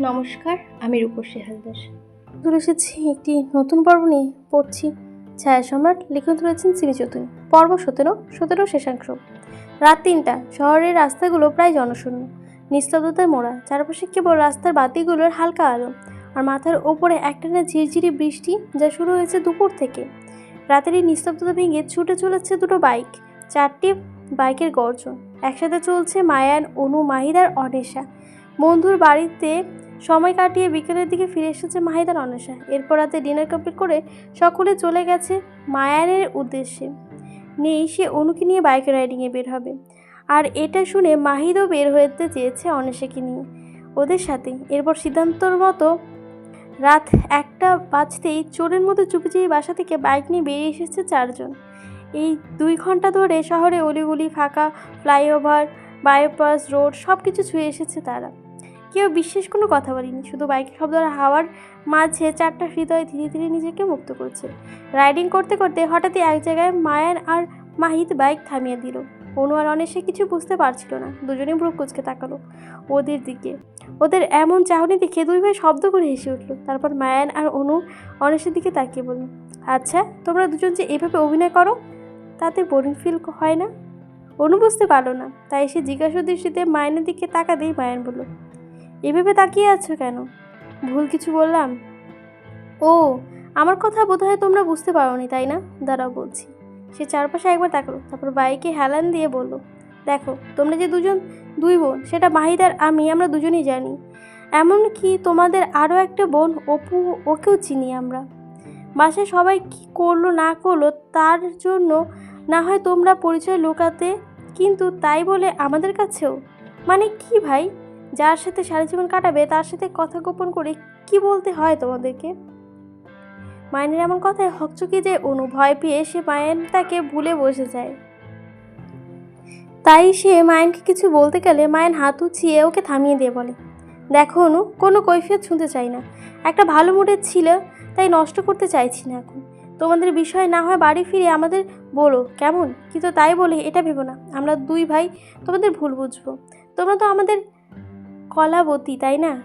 নমস্কার, আমি রূপসী হালদার। চলে এসেছি একটি নতুন পর্ব নিয়ে। পড়ছি ছায়া সম্রাট লিখন তুলেছেন সিমি পর্ব সতেরো সতেরো শেষাংশ। রাত তিনটা, শহরের রাস্তাগুলো প্রায় জনশূন্য। নিস্তব্ধতায় মোড়া, চারপাশে কেবল রাস্তার বাতিগুলোর হালকা আলো। আর মাথার ওপরে একটানা ঝিরঝিরি বৃষ্টি যা শুরু হয়েছে দুপুর থেকে। রাতের এই নিস্তব্ধতা ভেঙে ছুটে চলেছে দুটো বাইক। চারটি বাইকের গর্জন। একসাথে চলছে মায়ান, অনু, মাহিদার, অনেশা। বন্ধুর বাড়িতে সময় কাটিয়ে বিকেলের দিকে ফিরে এসেছে মাহিদার অনেশা এরপর রাতে ডিনার কমপ্লিট করে সকলে চলে গেছে মায়ানের উদ্দেশ্যে। নেই সে অনুকে নিয়ে বাইক রাইডিংয়ে বের হবে। আর এটা শুনে মাহিদও বের হতে চেয়েছে অনেশাকে নিয়ে। ওদের সাথে। এরপর সিদ্ধান্তর মতো রাত একটা বাজতেই চোরের মতো চুপি চুপি বাসা থেকে বাইক নিয়ে বেরিয়ে এসেছে চারজন। এই দুই ঘণ্টা ধরে শহরে অলিগুলি, ফাঁকা ফ্লাইওভার, বাইপাস, রোড সব কিছু ছুঁয়ে এসেছে তারা। কেউ বিশেষ কোনো কথা বলেনি, শুধু বাইকের শব্দ আর হাওয়ার মাঝে চারটা হৃদয় ধীরে ধীরে নিজেকে মুক্ত করছে। রাইডিং করতে করতে হঠাৎই এক জায়গায় মায়ান আর মাহিত বাইক থামিয়ে দিল। অনু আর অনেশে কিছু বুঝতে পারছিল না দুজনেই ব্রুক কুচকে তাকালো ওদের দিকে। ওদের এমন চাহনি দেখে দুই ভাই শব্দ করে হেসে উঠল। তারপর মায়ান আর অনু অনেশের দিকে তাকিয়ে বলল আচ্ছা তোমরা দুজন যে এভাবে অভিনয় করো, তাতে বোরিং ফিল হয় না? অনু বুঝতে পারল না, তাই সে জিজ্ঞাসা দৃষ্টিতে মায়নের দিকে তাকাতেই মায়ান বলল এভাবে তাকিয়ে আছো কেন? ভুল কিছু বললাম? ও, আমার কথা বোধহয় তোমরা বুঝতে পারোনি, তাই না? দাঁড়াও বলছি। সে চারপাশে একবার তাকালো, তারপর বাইকে হেলান দিয়ে বলল, দেখো, তোমরা যে দুজন, দুই বোন, সেটা মাহিদার আমি, আমরা দুজনেই জানি। এমনকি তোমাদের আরও একটা বোন, অপু, ওকেও চিনি আমরা। বাসায় সবাই কী করল, না করল, তার জন্য না হয় তোমরা পরিচয় লুকাতে, কিন্তু তাই বলে আমাদের কাছেও? মানে কি ভাই? যার সাথে সারা জীবন কাটাবে, তার সাথে কথা গোপন করে কি বলতে হয় তোমাদেরকে? মায়ের এমন কথায় হকচকি যে অনু ভয় পেয়ে সে মায়ের তাকে ভুলে বসে যায়। তাই সে মায়নকে কিছু বলতে গেলে মায়ের হাত উঁচিয়ে ওকে থামিয়ে দিয়ে বলে, দেখো অনু, কোনো কৈফিয়ত শুনতে চাই না। একটা ভালো মুডের ছিল, তাই নষ্ট করতে চাইছি না এখন। তোমাদের বিষয় না হয় বাড়ি ফিরে আমাদের বলো, কেমন? কিন্তু তাই বলে এটা ভেবো না। আমরা দুই ভাই তোমাদের ভুল বুঝব। তোমরা তো আমাদের কলাবতী, তাই না?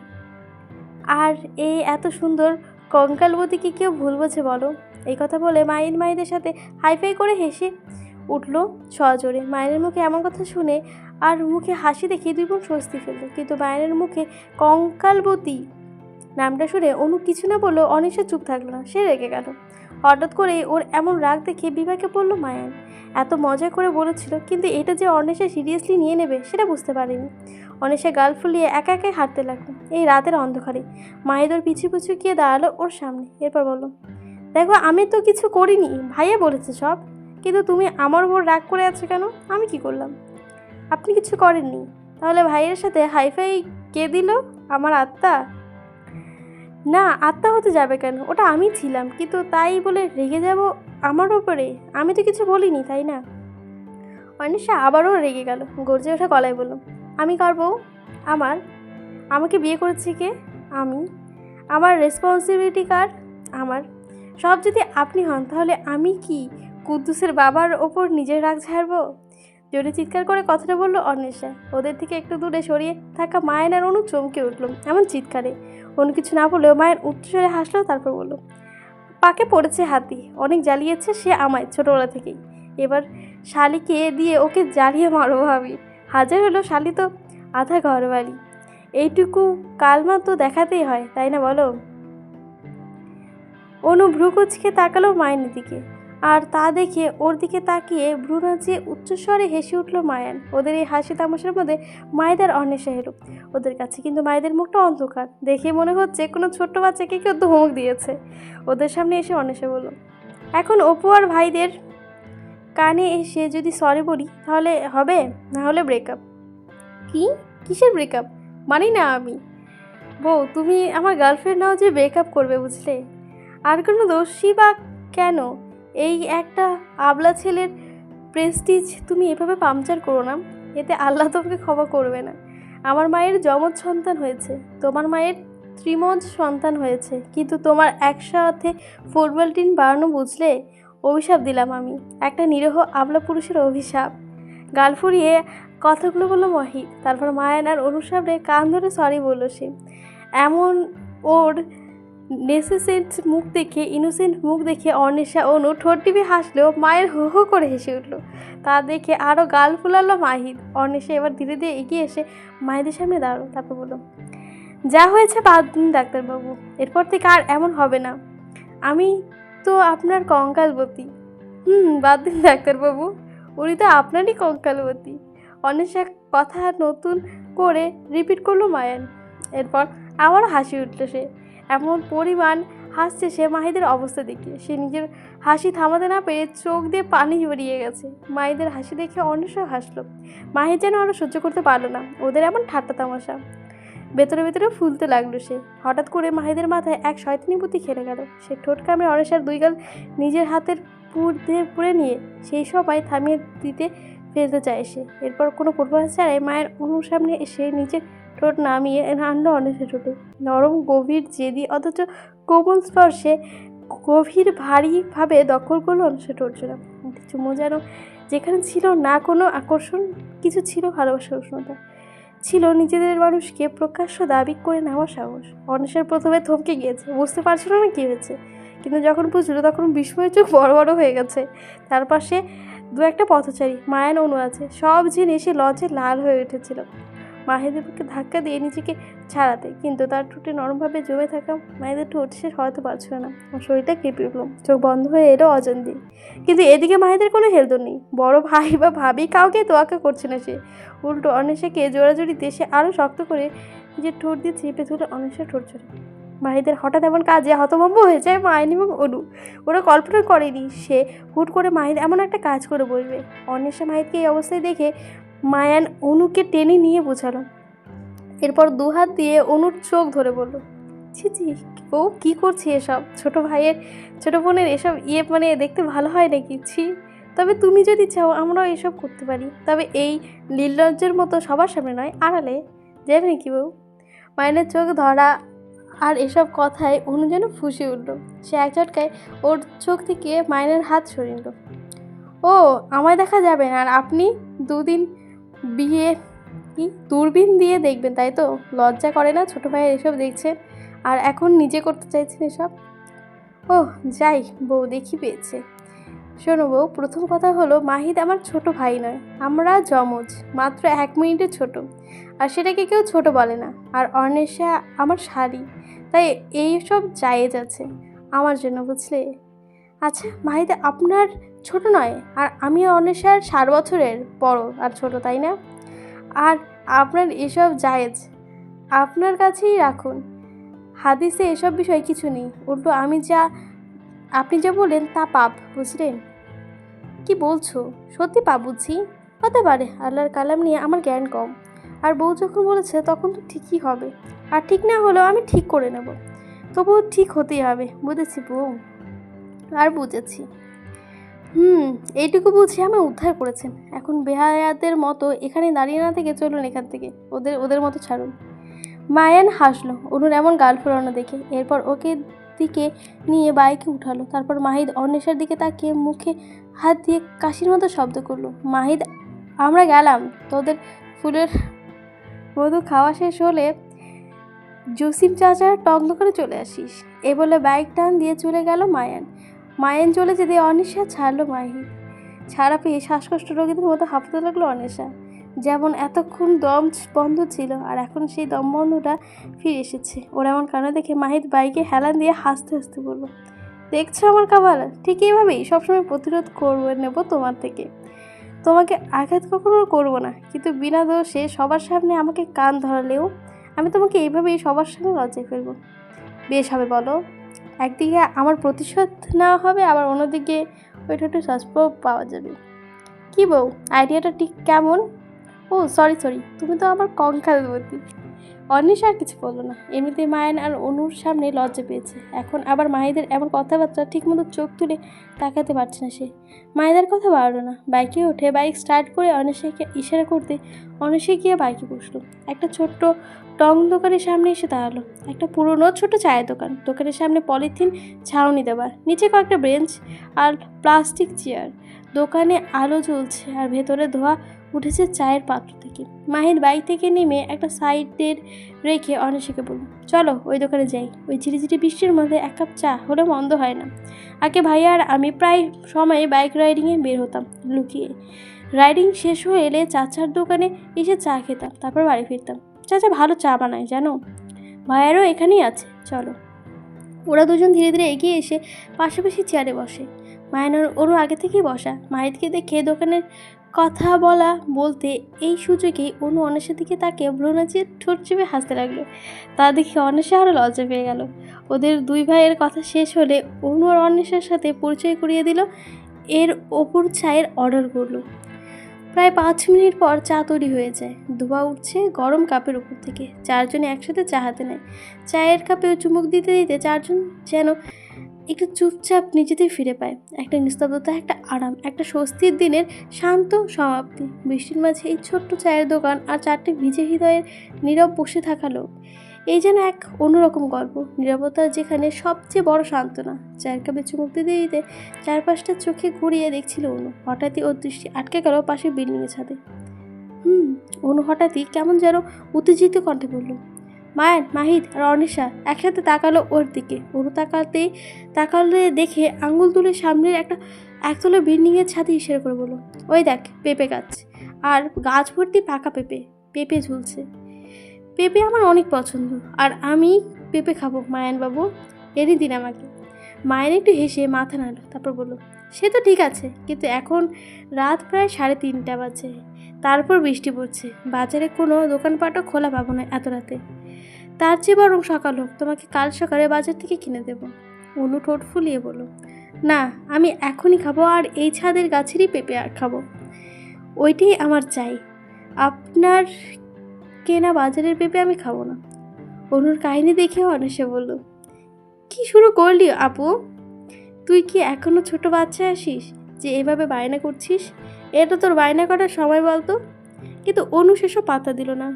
আর এই এত সুন্দর কঙ্কালবতীকে কেউ ভুল বোঝে বলো? এই কথা বলে মায়ের মায়েদের সাথে হাইফাই করে হেসে উঠল সজোরে। মায়ের মুখে এমন কথা শুনে আর মুখে হাসি দেখে দুই বোন স্বস্তি ফেলল। কিন্তু মায়ের মুখে কঙ্কালবতী নামটা শুনে অনু কিছু না বললেও অনিশা চুপ থাকল না। সে রেগে গেল। হঠাৎ করে ওর এমন রাগ দেখে বিভাকে বলল, মায়ান, এত মজা করে বলেছিল, কিন্তু এটা যে অনেশা সিরিয়াসলি নিয়ে নেবে সেটা বুঝতে পারেনি। অনেশা গাল ফুলিয়ে একা একাই হাঁটতে লাগল, এই রাতের অন্ধকারে। মায়েদের পিছু পিছু গিয়ে দাঁড়াল ওর সামনে, এরপর বলল, দেখো, আমি তো কিছু করিনি, ভাইয়া বলেছে সব, কিন্তু তুমি আমার উপর রাগ করে আছো কেন? আমি কি করলাম? আপনি কিছু করেননি। তাহলে ভাইয়ের সাথে হাইফাই কে দিল? আমার আত্মা? না, আত্মা হতে যাবে কেন? ওটা আমি ছিলাম। কিন্তু তাই বলে রেগে যাব আমার ওপরে আমি তো কিছু বলিনি, তাই না? অনিশা আবারও রেগে গেল, গর্জে ওঠা গলায় বলল, আমি করব আমার? আমাকে বিয়ে করেছে কে? আমি? আমার রেসপন্সিবিলিটি কার? আমার? সব যদি আপনি হন, তাহলে আমি কি কুদ্দুসের বাবার ওপর নিজের রাগ ঝাড়বো? জোরে চিৎকার করে কথাটা বলল অন্বেষা ওদের থেকে একটু দূরে সরিয়ে থাকা মায়ের আর অনু চমকে উঠল, এমন চিৎকারে। অনু কিছু না বলেও মায়ের উচ্চস্বরে হাসলো, তারপর বলল, পাকে পড়েছে হাতি, অনেক জ্বালিয়েছে সে আমায় ছোটোবেলা থেকেই। এবার শালিকে দিয়ে ওকে জ্বালিয়ে মারো ভাবি। হাজার হলো শালি তো আধা ঘরবাড়ি। এইটুকু কালমা তো দেখাতেই হয়, তাই না বলো? অনু ভ্রুকুচকে তাকালো মায়ের দিকে। আর তা দেখে ওর দিকে তাকিয়ে ভ্রু নাচিয়ে উচ্চস্বরে হেসে উঠল মায়ান। ওদের এই হাসি তামাশার মধ্যে মায়েদের অন্বেষা হেরো ওদের কাছে কিন্তু মায়েদের মুখটা অন্ধকার। দেখে মনে হচ্ছে কোনো ছোট্ট বাচ্চাকে কেউ ধমক দিয়েছে। ওদের সামনে এসে অন্বেষা বলল, এখন অপু আর ভাইদের কানে এসে যদি সরি বলি, তাহলে হবে? না হলে ব্রেকআপ কি? কিসের ব্রেকআপ মানি না আমি। বউ, তুমি আমার গার্লফ্রেন্ড নাও যে ব্রেকআপ করবে, বুঝলে? আর কোনো দোষী বা কেন? এই একটা আবলা ছেলের প্রেস্টিজ তুমি এভাবে পাংচার করো না, এতে আল্লাহ তোমাকে ক্ষমা করবে না। আমার মায়ের যমজ সন্তান হয়েছে, তোমার মায়ের ত্রিমজ সন্তান হয়েছে, কিন্তু তোমার একসাথে ফুটবল টিম বাড়ানো বুঝলে অভিশাপ দিলাম আমি, একটা নিরহ আবলা পুরুষের অভিশাপ। গাল ফুরিয়ে কথাগুলো বলল মহি তারপর মায়ান আর অনুসাবরে কান ধরে সরি বলল সে। এমন ওর নেসেসেন্ট মুখ দেখে, ইনোসেন্ট মুখ দেখে অর্ণেশা অনু ঠোঁট টিপে হাসলেও মায়ের হো হো করে হেসে উঠল। তা দেখে আরও গাল ফুলালো মাহিদ। অর্ণেশা এবার ধীরে ধীরে এগিয়ে এসে মাহিদের সামনে দাঁড়াল, তারপর বলল, যা হয়েছে বাদ দিন ডাক্তারবাবু। এরপর থেকে আর এমন হবে না। আমি তো আপনার কঙ্কালবতী। হুম, বাদ দিন ডাক্তারবাবু। উনি তো আপনারই কঙ্কালবতী। অন্বেষা কথা নতুন করে রিপিট করল মায়ান। এরপর আবার হাসি উঠল সে। এমন পরিমাণ হাসছে সে মাহিদের অবস্থা দেখে সে নিজের হাসি থামাতে না পেরে চোখ দিয়ে পানি বেরিয়ে গেছে। মাহিদের হাসি দেখে অন্বেষা হাসলো। মাহির যেন আরও সহ্য করতে পারল না। ওদের এমন ঠাট্টা তামাশা। ভেতরে ভেতরে ফুলতে লাগল সে। হঠাৎ করে মাহিদের মাথায় এক শয়তানি বুদ্ধি খেলে গেল। সে ঠোঁট কামড়ে অনেশার দুই গাল নিজের হাতের পুর দিয়ে পুড়ে নিয়ে সেই সবাই থামিয়ে দিতে ফেলতে চায় সে। এরপর কোনো পূর্বাভাস ছাড়াই মায়ের অনুর সামনে এসে নিজের ঠোঁট নামিয়ে আনলো অনেশা ঠোঁটে। নরম, গভীর, জেদি, অথচ কোমল স্পর্শে গভীর, ভারীভাবে দখল করল অনেশা ঠোঁট জোড়া। চুমো যেন যেখানে ছিল না কোনো আকর্ষণ, কিছু ছিল ভালোবাসার উষ্ণতা। ছিল নিজেদের মানুষকে প্রকাশ্য দাবি করে নেওয়ার সাহস। অনেশের প্রথমে থমকে গিয়েছে। বুঝতে পারছিল না কী হয়েছে। কিন্তু যখন বুঝলো, তখন বিস্ময় চোখ বড় বড় হয়ে গেছে। তার পাশে দু একটা পথচারী মায়ান অনু আছে। সব জেনে সে লজ্জে লাল হয়ে উঠেছিল। মাহিদের বুকে ধাক্কা দিয়ে নিজেকে ছাড়াতে, কিন্তু তার ঠোঁটে নরমভাবে জমে থাকা মায়েদের ঠোঁট সে সরাতে পারছিল না। শরীরটা কেঁপে উঠল, চোখ বন্ধ হয়ে এলো অজান্তি কিন্তু এদিকে মাহিদের কোনো হেলদ নেই। বড় ভাই বা ভাবি কাউকে তোয়াক্কা করছে না সে। উল্টো অনেশাকে জোড়াজুড়িতে সে আরও শক্ত করে যে ঠোঁট দিয়ে চেপে ধরে অনেশা ঠোঁট চড়ে। মাহিদের হঠাৎ এমন কাজে হতভম্ব হয়ে যায় মায়ন এবং অনু। ওরা কল্পনা করেনি সে হুট করে মাহিদ এমন একটা কাজ করে বসবে অন্বেষা মাহিদকে এই অবস্থায় দেখে মায়ান অনুকে টেনে নিয়ে বোঝালো। এরপর দুহাত দিয়ে অনুর চোখ ধরে বলল, ছি ছি, ও কী করছি এসব? ছোট ভাইয়ের, ছোট বোনের এসব ইয়ে মানে দেখতে ভালো হয় নাকি? ছি, তবে তুমি যদি চাও আমরাও এসব করতে পারি। তবে এই লীলজ্জের মতো সবার সামনে নয়, আড়ালে। যাবে নাকি বউ? মায়ের চোখ ধরা আর এসব কথায় অনু যেন ফুসে উঠল। সে এক ঝটকায় ওর চোখ থেকে মায়ের হাত সরিয়ে নিল। ও, আমায় দেখা যাবে না। আর আপনি দুদিন বিয়ে কি দূরবীন দিয়ে দেখবেন, তাই তো? লজ্জা করে না? ছোটো ভাইয়ের এসব দেখছেন আর এখন নিজে করতে চাইছেন এসব? ও যাই, বউ দেখি পেয়েছে। শোনো বউ, প্রথম কথা হলো, মাহিদ আমার ছোট ভাই নয়। আমরা যমজ, মাত্র এক মিনিটের ছোট। আর সেটাকে কেউ ছোট বলে না। আর অর্ণেশা আমার শাড়ি তাই এই সব জায়েজ আছে আমার জন্য, বুঝলে? আচ্ছা মাহিদ আপনার ছোট নয়, আর আমি অর্ণেশার ষাট বছরের বড় আর ছোট, তাই না? আর আপনার এসব জায়েজ, আপনার কাছেই রাখুন। হাদিসে এসব বিষয় কিছু নেই, উল্টো আমি যা, আপনি যা বলেন তা পাপ বুঝলেন কি বলছো? সত্যি পাপ বুঝছি হতে পারে, আল্লাহর কালাম নিয়ে আমার জ্ঞান কম। আর বউ যখন বলেছে তখন তো ঠিকই হবে। আর ঠিক না হলেও আমি ঠিক করে নেব। তবুও ঠিক হতেই হবে, বুঝেছি বউ? আর বুঝেছি। হুম, এইটুকু বুঝে আমি উদ্ধার করেছেন। এখন বেহায়াতের মতো এখানে দাঁড়িয়ে না থেকে চলুন এখান থেকে। ওদের ওদের মতো ছাড়ুন। মায়ান হাসলো অনুর এমন গাল ফোরানো দেখে। এরপর ওকে দিকে নিয়ে বাইকে উঠালো। তারপর মাহিদ অন্বেষার দিকে তাকিয়ে মুখে হাত দিয়ে কাশির মতো শব্দ করল। মাহিদ, আমরা গেলাম, তোদের ফুলের মধু খাওয়া শেষ হলে জসিম চাচার টক করে চলে আসিস। এ বলে বাইক টান দিয়ে চলে গেল মায়ান। মায়ান চলে যেতে অনিশা ছাড়লো মাহি ছাড়া পেয়ে শ্বাসকষ্ট রোগীদের মতো হাঁপতে লাগল অনিশা। যেমন এতক্ষণ দম বন্ধ ছিল, আর এখন সেই দম বন্ধটা ফিরে এসেছে। ওর এমন কারণে দেখে মাহিদ বাইকে হেলান দিয়ে হাসতে হাসতে বলল, দেখছ আমার কাবাল ঠিক এইভাবেই সবসময় প্রতিরোধ করবে নেব তোমার থেকে। তোমাকে আঘাত কখনো করব না। কিন্তু বিনা দোষে সবার সামনে আমাকে কান ধরালেও আমি তোমাকে এইভাবেই সবার সামনে লজ্জায় ফেলব। বেশ হবে বলো, একদিকে আমার প্রতিশোধ নেওয়া হবে, আবার অন্যদিকে ওইটা একটু সস্প পাওয়া যাবে। কী বউ আইডিয়াটা ঠিক কেমন? ও সরি সরি তুমি তো আমার কঙ্কালবতী। অন্বেষা আর কিছু বলল না। এমনিতে মায়ান আর অনুর সামনে লজ্জা পেয়েছে। এখন আবার মাহিদের এমন কথাবার্তা ঠিকমতো চোখ তুলে তাকাতে পারছে না সে। মায়েদের কথা বাড়লো না। বাইকে উঠে বাইক স্টার্ট করে অনেশাকে ইশারা করতে অনেশে গিয়ে বাইকে বসল। একটা ছোট্ট টং দোকানের সামনে এসে দাঁড়াল। একটা পুরনো ছোট চায়ের দোকান। দোকানের সামনে পলিথিন, ছাউনি দেওয়া। নিচে কয়েকটা বেঞ্চ আর প্লাস্টিক চেয়ার। দোকানে আলো জ্বলছে আর ভেতরে ধোয়া উঠেছে চায়ের পাত্র থেকে। মাহির বাইক থেকে নেমে একটা সাইডের রেখে অনিশাকে বলল, চলো ওই দোকানে যাই। ওই ঝিরিঝিরি বৃষ্টির মধ্যে এক কাপ চা হলে মন্দ হয় না। আগে ভাইয়া আর আমি প্রায় সময় বাইক রাইডিংয়ে বের হতাম, লুকিয়ে। রাইডিং শেষ হয়ে এলে চাচার দোকানে এসে চা খেতাম, তারপর বাড়ি ফিরতাম। চাচা ভালো চা বানায়, জানো? ভাইয়ারও এখানেই আছে, চলো। ওরা দুজন ধীরে ধীরে এগিয়ে এসে পাশাপাশি চেয়ারে বসে। মায়ানোর ওরও আগে থেকেই বসা। মাহিতকে দেখে দোকানের কথা বলা বলতে এই সুযোগেই অনু অনেশের দিকে তাকে ভ্রুনাচিয়ে ঠোঁট চেপে হাসতে লাগল। তা দেখে অনেশা আরও লজ্জা পেয়ে গেল। ওদের দুই ভাইয়ের কথা শেষ হলে অনু আর অন্বেষার সাথে পরিচয় করিয়ে দিল। এর ওপর চায়ের অর্ডার করল। প্রায় পাঁচ মিনিট পর চা তৈরি হয়ে যায়। ধোয়া উঠছে গরম কাপের উপর থেকে। চারজনে একসাথে চা হাতে নেয়। চায়ের কাপেও চুমুক দিতে দিতে চারজন যেন একটু চুপচাপ নিজেদের ফিরে পায়। একটা নিস্তব্ধতা, একটা আরাম, একটা স্বস্তির দিনের শান্ত সমাপ্তি। বৃষ্টির মাঝে এই ছোট্ট চায়ের দোকান আর চারটে ভিজে হৃদয়ের নীরব বসে থাকা লোক। এই যেন এক অন্যরকম গল্প। নিরবতা যেখানে সবচেয়ে বড় সান্ত্বনা। চায়ের কাপে চুমুক দিতে দিতে চারপাশটা চোখে ঘুরিয়ে দেখছিল অনু। হঠাৎই ওর দৃষ্টি আটকে গেল পাশের বিল্ডিংয়ের ছাদে। হুম, অনু হঠাৎই কেমন যেন উত্তেজিত কণ্ঠে বলল মায়ের মাহিদ আর অনিশা একসাথে তাকালো ওর দিকে। অনু তাকাতেই, তাকালে দেখে আঙুল তুলে সামনের একটা একতলা বিল্ডিংয়ের ছাদে ইশারা করে বলল, ওই দেখ, পেঁপে গাছ। আর গাছ ভর্তি পাকা পেঁপে পেঁপে ঝুলছে। পেঁপে আমার অনেক পছন্দ। আর আমি পেঁপে খাব, মায়ান বাবু। এরই দিন আমাকে। মায়ের একটু হেসে মাথা নাড়ল, তারপর বলল, সে তো ঠিক আছে, কিন্তু এখন রাত প্রায় সাড়ে তিনটা বাজে। তারপর বৃষ্টি পড়ছে। বাজারে কোনো দোকানপাটও খোলা পাবো না এত রাতে। তার চেয়ে বরং সকাল হোক, তোমাকে কাল সকালে বাজার থেকে কিনে দেবো। অনু ঠোঁট ফুলিয়ে বলল, না, আমি এখনই খাব আর এই ছাদের গাছেরই পেঁপে আর খাব। ওইটাই আমার চাই। আপনার কেনা বাজারের পেঁপে আমি খাব না। অনুর কাহিনী দেখেও অনেসে বলল, কি শুরু করলি আপু? তুই কি এখনও ছোট বাচ্চা আসিস যে এভাবে বায়না করছিস? এটা তোর বায়না করার সময় বলতো? কিন্তু অনু সেসব পাতা দিল না।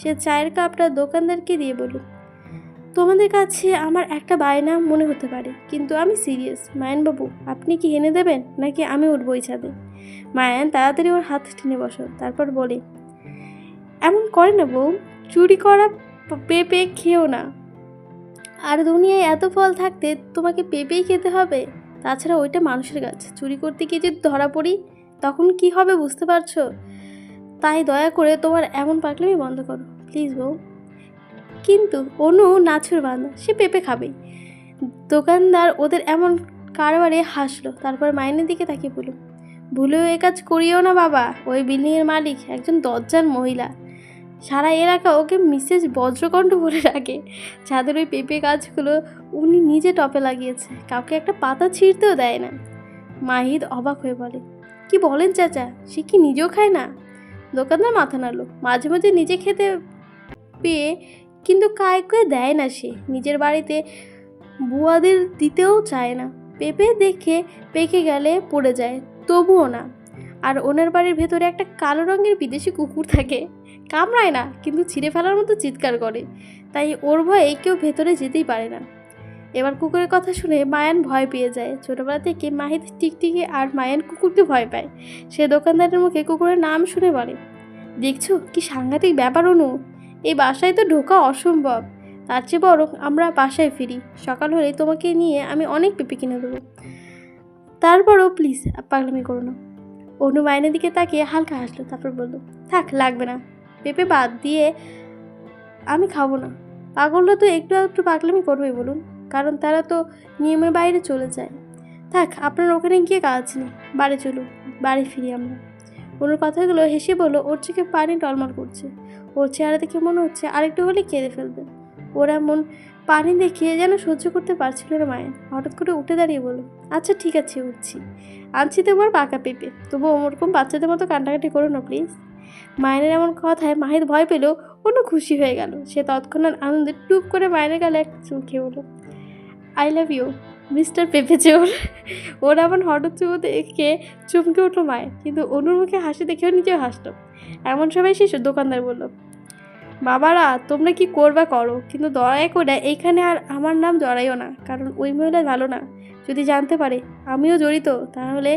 সে চায়ের কাপটা দোকানদারকে দিয়ে বলল, তোমাদের কাছে আমার একটা বায়না মনে হতে পারে, কিন্তু আমি সিরিয়াস। মায়ানবাবু, আপনি কি এনে দেবেন, নাকি আমি উঠবো ওই ছাদে? মায়ান তাড়াতাড়ি ওর হাত টেনে বসো তারপর বলে, এমন করে না বউ, চুরি করা পেঁপে খেও না। আর দুনিয়ায় এত ফল থাকতে তোমাকে পেঁপেই খেতে হবে? তাছাড়া ওইটা মানুষের গাছ। চুরি করতে গিয়ে যদি ধরা পড়ি তখন কি হবে বুঝতে পারছ? তাই দয়া করে তোমার এমন পাগলামি বন্ধ করো। প্লিজ বউ। কিন্তু অনু নাছুর বান্ধব সে পেঁপে খাবেই। দোকানদার ওদের এমন কারবারে হাসলো, তারপর মাইনের দিকে তাকিয়ে বলল, ভুলেও এ কাজ করিও না বাবা। ওই বিল্ডিংয়ের মালিক একজন দরজার মহিলা। সারা এলাকা ওকে মিসেস বজ্রকণ্ঠ বলে ডাকে। ছাদের ওই পেঁপে গাছগুলো উনি নিজে টপে লাগিয়েছে, কাউকে একটা পাতা ছিঁড়তেও দেয় না। মাহিদ অবাক হয়ে বলে কি বলেন চাচা? সে কি নিজেও খায় না? দোকানদার মাথা নাড়লো। মাঝে মাঝে নিজে খেতে পেয়ে কিন্তু কায়কে দেয় না সে। নিজের বাড়িতে বুয়াদের দিতেও চায় না। পেঁপে দেখে পেকে গেলে পড়ে যায়, তবুও না। আর ওনার বাড়ির ভেতরে একটা কালো রঙের বিদেশি কুকুর থাকে। কামড়ায় না, কিন্তু ছিঁড়ে ফেলার মতো চিৎকার করে। তাই ওর ভয়ে কেউ ভেতরে যেতেই পারে না। এবার কুকুরের কথা শুনে মায়ান ভয় পেয়ে যায়। ছোটবেলা থেকে মাহিদ টিকটিকি আর মায়ান কুকুরকে ভয় পায়। সে দোকানদারের মুখে কুকুরের নাম শুনে বলে, দেখছ কি সাংঘাতিক ব্যাপার অনু? এই বাসায় তো ঢোকা অসম্ভব। তার চেয়ে বরং আমরা বাসায় ফিরি। সকাল হলে তোমাকে নিয়ে আমি অনেক পেঁপে কিনে দেবো। তারপরও প্লিজ পাগলামি করো না। অনু মাইনের দিকে তাকিয়ে হালকা হাসলো, তারপর বলল, থাক, লাগবে না। পেঁপে বাদ দিয়ে আমি খাব না। পাগলরা তো একটু একটু পাগলামি করবেই বলুন। কারণ তারা তো নিয়মের বাইরে চলে যায়। থাক, আপনার ওখানে গিয়ে কাজ নেই। বাড়ি চলুন, বাড়ি ফিরি আমরা। ওনার কথাগুলো হেসে বলল, ওর চোখে পানি টলমল করছে। ওর চেহারা দেখে মনে হচ্ছে আরেকটু হলে কেঁদে ফেলবে। ওর এমন পানি দেখিয়ে যেন সহ্য করতে পারছিল না মায়ের। হঠাৎ করে উঠে দাঁড়িয়ে বলল আচ্ছা ঠিক আছে, উঠছি। আনছি তোমার পাকা পেঁপে। তবু ওরকম বাচ্চাদের মতো কান্নাকাটি করো না, প্লিজ। মায়ের এমন কথায় মাহিদ ভয় পেলেও অন্য খুশি হয়ে গেল। সে তৎক্ষণাৎ আনন্দে টুপ করে মায়ের গালে এক চুমকে বলল আই লাভ ইউ। মিস্টার পেঁপে চোর ওর এমন হঠাৎ চুমোতে একে চমকে উঠল মায়ের, কিন্তু অনুর মুখে হাসি দেখেও নিজেও হাসলো। এমন সময় সে দোকানদার বলল, বাবারা, তোমরা কি করবা করো? কিন্তু দয়া করে এইখানে আর আমার নাম জড়াইও না, কারণ ওই মহিলা ভালো না। যদি জানতে পারে, আমিও জড়িত, তাহলে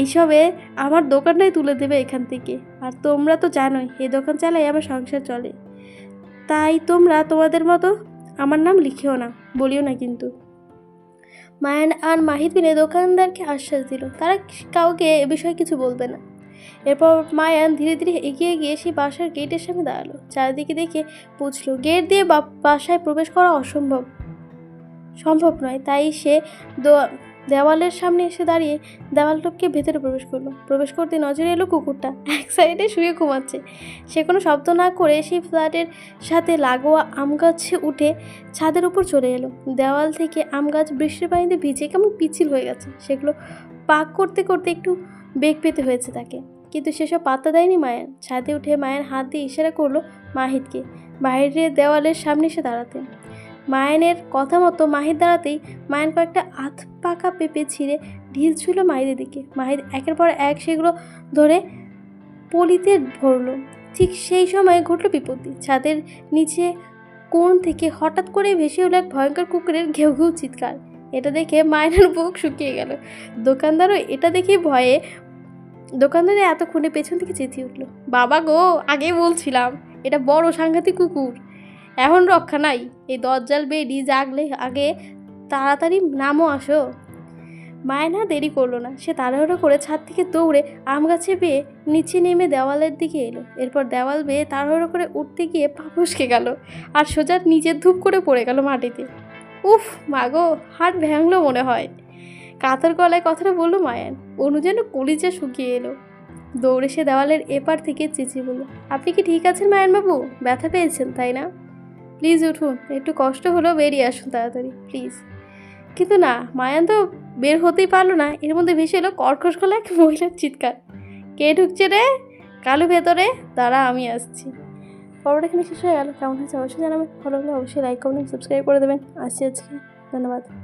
এইসবে আমার দোকানটাই তুলে দেবে এখান থেকে। আর তোমরা তো জানোই এই দোকান চালাই আমার সংসার চলে। তাই তোমরা তোমাদের মতো আমার নাম লিখেও না, বলিও না কিন্তু। মায়ান আর মিলে দোকানদারকে আশ্বাস দিল, তারা কাউকে এ বিষয়ে কিছু বলবে না। এরপর মায়ান ধীরে ধীরে এগিয়ে গিয়ে সেই বাসার গেটের সামনে দাঁড়াল, চারিদিকে দেখে বুঝলো, গেট দিয়ে বাসায় প্রবেশ করা অসম্ভব। সম্ভব নয়, তাই সে দেওয়ালের সামনে এসে দাঁড়িয়ে দেওয়াল টপকে ভেতরে প্রবেশ করল। প্রবেশ করতে নজরে এলো কুকুরটা। এক সাইডে শুয়ে ঘুমাচ্ছে। সে কোনো শব্দ না করে সেই ফ্ল্যাটের সাথে লাগোয়া আম গাছে উঠে ছাদের উপর চলে এলো। দেওয়াল থেকে আম গাছ বৃষ্টির পানিতে ভিজে কেমন পিছিল হয়ে গেছে। সেগুলো পাক করতে করতে একটু বেগ পেতে হয়েছে তাকে। কিন্তু সেসব পাত্তা দেয়নি মায়ের। ছাদে উঠে মায়ের হাত দিয়ে ইশারা করল মাহিতকে। বাইরে দেওয়ালের সামনে এসে দাঁড়াতে। মায়ানের কথা মতো মাহির দাঁড়াতেই মায়ান কয়েকটা আধ পাকা পেঁপে ছিঁড়ে ঢিল ছিল মাহিদের দিকে। মাহিদ একের পর এক সেগুলো ধরে পলিতে ভরলো। ঠিক সেই সময় ঘটল বিপত্তি। ছাদের নিচে কোণ থেকে হঠাৎ করে ভেসে হলো এক ভয়ঙ্কর কুকুরের ঘেউ ঘেউ চিৎকার। এটা দেখে মায়ের বুক শুকিয়ে গেল। দোকানদারও এটা দেখে ভয়ে দোকানদারে এতক্ষণে পেছন থেকে চেঁচিয়ে উঠল। বাবা গো আগে বলছিলাম, এটা বড় সাংঘাতিক কুকুর। এখন রক্ষা নাই। এই দরজাল বেডি জাগলে আগে তাড়াতাড়ি নামও আসো। মায়না দেরি করল না, সে তাড়াহুড়ো করে ছাদ থেকে দৌড়ে আম গাছে বেয়ে নিচে নেমে দেওয়ালের দিকে এলো। এরপর দেওয়াল বেয়ে তাড়াহুড়ো করে উঠতে গিয়ে পা ফসকে গেল আর সোজা নিচে ধূপ করে পড়ে গেল মাটিতে। উফ মাগো হাট ভ্যাংলো মনে হয়। কাতর গলায় কথাটা বলল মায়ান অনু যেন কলিজা শুকিয়ে এলো। দৌড়ে সে দেওয়ালের এপার থেকে চেঁচিয়ে বলল, আপনি কি ঠিক আছেন মায়ান বাবু ব্যথা পেয়েছেন, তাই না? প্লিজ উঠুন, একটু কষ্ট হলেও বেরিয়ে আসুন তাড়াতাড়ি, প্লিজ। কিন্তু না, মায়ান তো বের হতেই পারল না, এর মধ্যে ভেসে এলো কর্কশ গলা এক মহিলার চিৎকার। কে ঢুকছে রে? কালো ভেতরে? দাঁড়া, আমি আসছি। পর্বটা এখানে শেষ হয়ে গেল, কেমন হয়েছে অবশ্যই জানাবেন। ভালো লাগলে অবশ্যই লাইক কমেন্ট সাবস্ক্রাইব করে দেবেন। আসছি আজকে। ধন্যবাদ।